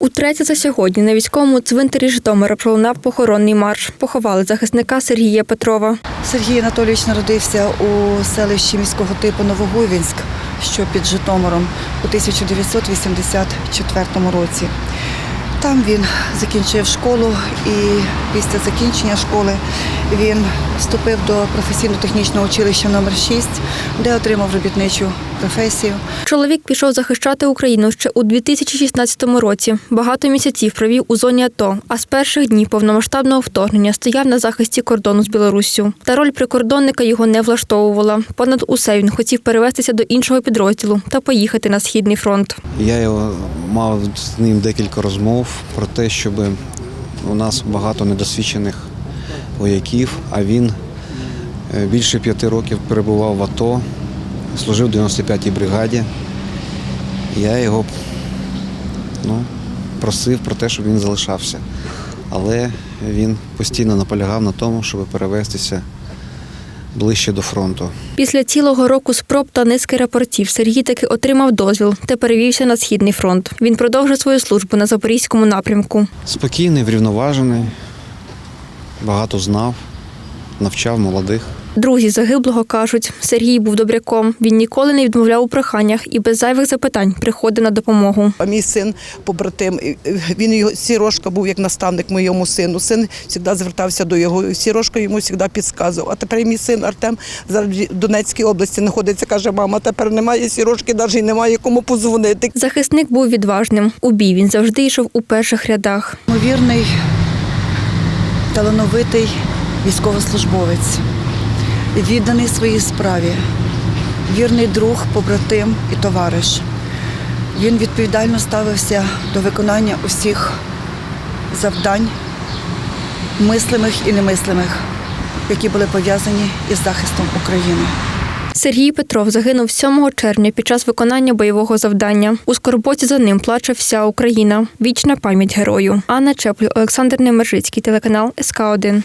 Утретє за сьогодні на військовому цвинтарі Житомира пролунав похоронний марш. Поховали захисника Сергія Петрова. Сергій Анатолійович народився у селищі міського типу Новогуйвінськ, що під Житомиром, у 1984 році. Там він закінчив школу і після закінчення школи він вступив до професійно-технічного училища номер 6 де отримав робітничу професію. Чоловік пішов захищати Україну ще у 2016 році. Багато місяців провів у зоні АТО, а з перших днів повномасштабного вторгнення стояв на захисті кордону з Білоруссю. Та роль прикордонника його не влаштовувала. Понад усе він хотів перевестися до іншого підрозділу та поїхати на східний фронт. Я його мав з ним декілька розмов про те, щоб у нас багато недосвідчених вояків, а він е, більше п'яти років перебував в АТО, служив в 95-й бригаді. Я його ну, просив про те, щоб він залишався. Але він постійно наполягав на тому, щоб перевестися ближче до фронту. Після цілого року спроб та низки рапортів Сергій таки отримав дозвіл та перевівся на східний фронт. Він продовжив свою службу на запорізькому напрямку. Спокійний, врівноважений, багато знав, навчав молодих. Друзі загиблого кажуть, Сергій був добряком. Він ніколи не відмовляв у проханнях і без зайвих запитань приходив на допомогу. А мій син побратим, і він його Сірошка був як наставник моєму сину. Син завжди звертався до його. Сірошка йому завжди підказував. А тепер мій син Артем зараз в Донецькій області знаходиться. каже, мама, тепер немає сірошки, навіть немає кому позвонити. Захисник був відважним. У бій він завжди йшов у перших рядах. Ймовірний, талановитий військовослужбовець, відданий своїй справі, вірний друг, побратим і товариш. Він відповідально ставився до виконання усіх завдань, мислимих і немислимих, які були пов'язані із захистом України. Сергій Петров загинув 7 червня під час виконання бойового завдання. У скорботі за ним плаче вся Україна. Вічна пам'ять герою. Анна Чеплю, Олександр Немержицький, телеканал СК 1